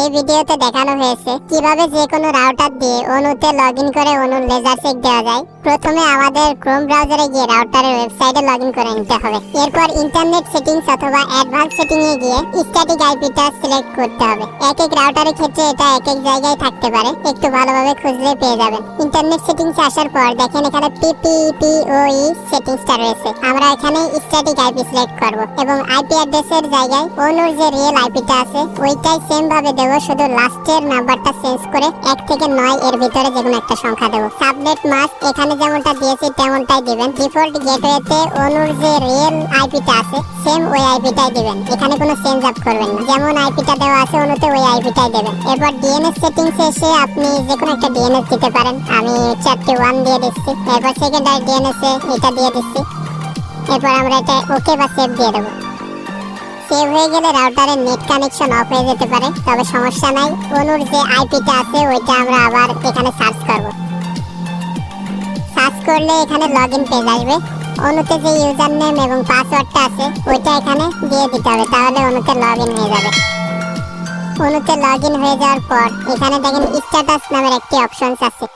এই ভিডিওতে দেখানো হয়েছে কীভাবে যে কোনো রাউটার দিয়ে অনুতে লগ করে অনুর লেজার চেক দেওয়া যায়। প্রথমে আমাদের ক্রোম ব্রাউজারে গিয়ে রাউটারের ওয়েবসাইটে লগ করে নিতে হবে। এরপর ইন্টারনেট সেটিংস অথবা অ্যাডভান্স সেটিং এ গিয়ে স্ট্যাটিক আইপিটা সিলেক্ট করতে হবে। এক এক রাউটারের ক্ষেত্রে এটা এক এক জায়গায় থাকতে পারে। একটু ভালোভাবে খুঁজলে পেয়ে যাবেন। ইন্টারনেট সেটিংস আসার পর দেখেন এখানে পিপিপিওই সেটিংসটা রয়েছে। আমরা এখানে স্ট্যাটিক আইপি সিলেক্ট করব এবং আইপি অ্যাড্রেসের জায়গায় অনুর যে রিয়েল আইপিটা আছে, ওইটাই সেম ভাবে দেব, শুধু লাস্টের নাম্বারটা চেঞ্জ করে এক থেকে নয় এর ভিতরে যে কোনো একটা সংখ্যা দেবো। সাবনেট মাস্ক এখানে যেমনটা দিয়েছি তেমনটাই দিবেন। ডিফল্ট গেটওয়েতে অনুর যে রিয়েল আইপিটা আছে সেম ওই আইপিটাই দিবেন। এখানে কোনো চেঞ্জ আপ করবেন না। যেমন আইপিটা দেওয়া আছে, অনুতে ওই আইপিটাই দেবেন। এরপর ডিএনএস সেটিংস এসে আপনি যে কোনো একটা ডিএনএস দিতে পারেন। আমি চারটি ওয়ান দিয়ে দিচ্ছি। এরপর সেকেন্ডারি ডিএনএস এ এটা দিয়ে দিচ্ছি। এরপর আমরা এটা ওকে বা সেভ দিয়ে দেবো। সেভ হয়ে গেলে রাউটারের নেট কানেকশন অফ হয়ে যেতে পারে। তবে সমস্যা নাই, অনুর যে আইপিটা আছে, ওইটা আমরা আবার এখানে সার্চ করব। সার্চ করলে এখানে লগ ইন পেজ আসবে। অনুতে যে ইউজার নেম এবং পাসওয়ার্ডটা আছে, ওইটা এখানে দিয়ে দিতে হবে, তাহলে অনুতে লগ ইন হয়ে যাবে। অনুতে লগ ইন হয়ে যাওয়ার পর, এখানে দেখেন স্ট্যাটাস নামের একটি অপশনস আছে।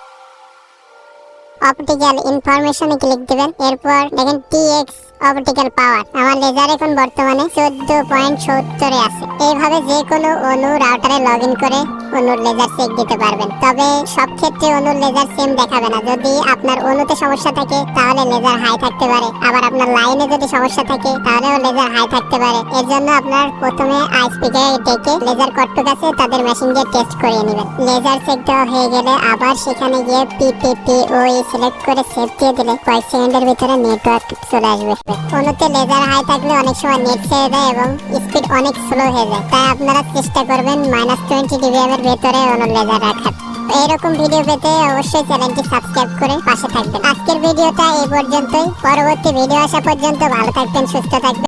অপটিক্যাল ইনফরমেশনে ক্লিক দিবেন। এরপর দেখেন টিএক্স অপটিক্যাল পাওয়ার আমার লেজার এখন বর্তমানে চোদ্দ পয়েন্ট সত্তরে আছে। এইভাবে যে কোনো অনু রাউটারে লগ ইন করে অনুর লেজার চেক দিতে পারবেন। তবে সব ক্ষেত্রে অনুর লেজার সেম দেখাবে না। যদি আপনার অনুতে সমস্যা থাকে, তাহলে লেজার হাই থাকতে পারে। আবার আপনার লাইনে যদি সমস্যা থাকে, তাহলেও লেজার হাই থাকতে পারে। এর জন্য আপনার প্রথমে আই স্পিকারে ডেকে লেজার কট্টুক আছে, তাদের মেশিন দিয়ে টেস্ট করিয়ে নেবেন। লেজার চেক দেওয়া হয়ে গেলে আবার সেখানে গিয়ে পিপিপি ওই সিলেক্ট করে সেভ দিয়ে দিলে কয়েক সেকেন্ডের ভিতরে নেটওয়ার্ক চলে আসবে। অনুতে লেজার হাই থাকলে অনেক সময় নেট ছেড়ে দেয় এবং স্পিড অনেক স্লো হয়ে যায়। তাই আপনারা চেষ্টা করবেন মাইনাস টোয়েন্টি ডিবিএম এর ভেতরে অনু লেজার রাখার। এইরকম ভিডিও পেতে অবশ্যই চ্যানেলটি সাবস্ক্রাইব করে পাশে থাকবেন। আজকের ভিডিওটা এই পর্যন্তই। পরবর্তী ভিডিও আসা পর্যন্ত ভালো থাকবেন, সুস্থ থাকবেন।